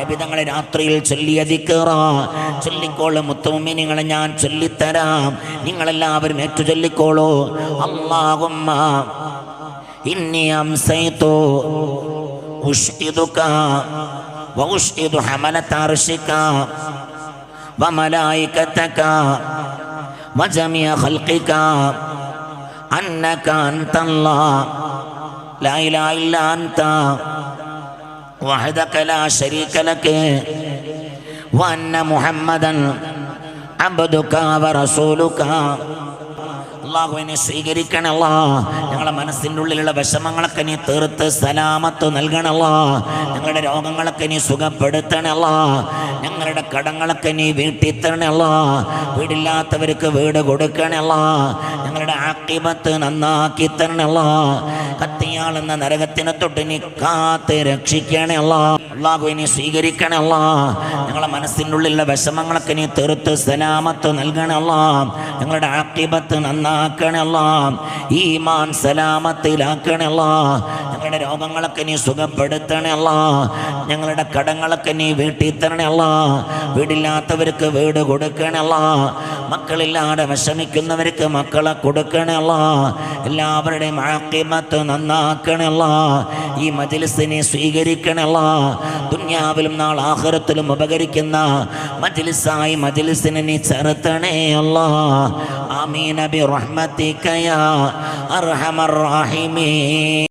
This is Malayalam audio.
നബി തങ്ങളെ രാത്രിയിൽ ചൊല്ലിയ ദിക്റ ചൊല്ലിക്കോളൂ മുത്തുമിനിങ്ങളെ ഞാൻ ചൊല്ലിത്തരാം നിങ്ങളെല്ലാവരും ഏറ്റു ചൊല്ലിക്കോളൂ അള്ളാഹുമ്മ ഇന്നി അംസൈതു ഉഷ്ഹിദുക وأشهد حملة عرشك وملائكتك وجميع خلقك أنك أنت الله لا إله إلا أنت وحدك لا شريك لك وأن محمدا عبدك ورسولك അള്ളാഹുവിനെ സ്വീകരിക്കണല്ലോ ഞങ്ങളുടെ മനസ്സിൻ്റെ ഉള്ളിലുള്ള വിഷമങ്ങളൊക്കെ നീ തീർത്ത് സലാമത്ത് നൽകണല്ലോ ഞങ്ങളുടെ രോഗങ്ങളൊക്കെ നീ സുഖപ്പെടുത്തണല്ലോ ഞങ്ങളുടെ കടങ്ങളൊക്കെ നീ വീട്ടിൽ തരണല്ലോ വീടില്ലാത്തവർക്ക് വീട് കൊടുക്കണല്ലോ ഞങ്ങളുടെ ആക്കിബത്ത് നന്നാക്കി തരണല്ലോ കത്തിയാളുന്ന നരകത്തിനെ തൊട്ട് നീ കാത്ത് രക്ഷിക്കണല്ലോ ഇനി സ്വീകരിക്കണല്ലോ ഞങ്ങളുടെ മനസ്സിന്റെ വിഷമങ്ങളൊക്കെ നീ തീർത്ത് സലാമത്ത് നൽകണല്ലോ ഞങ്ങളുടെ ആക്കിബത്ത് നന്നാക്കണല്ലോ ഈമാൻ സലാമത്തിലാക്കണല്ലോ ഞങ്ങളുടെ രോഗങ്ങളൊക്കെ നീ സുഖപ്പെടുത്തണല്ലോ ഞങ്ങളുടെ കടങ്ങളൊക്കെ നീ വീട്ടിൽ തരണല്ലോ വീടില്ലാത്തവർക്ക് വീട് കൊടുക്കണല്ലോ മക്കളില്ലാതെ വിഷമിക്കുന്നവർക്ക് മക്കളെ കൊടുക്കണല്ലോ എല്ലാവരുടെയും ആക്കിമത്ത് നന്നാക്കണല്ലോ ഈ മജിലിസിനെ സ്വീകരിക്കണല്ലോ ദുന്യാവിലും നാളെ ആഹരത്തിലും ഉപകരിക്കുന്ന മജിലിസായി മജിലിസിനെ നീ ചേർത്തണേ അല്ലാ. ആമീൻ ബി റഹ്മതികയാ അർഹമർ റഹീമീൻ.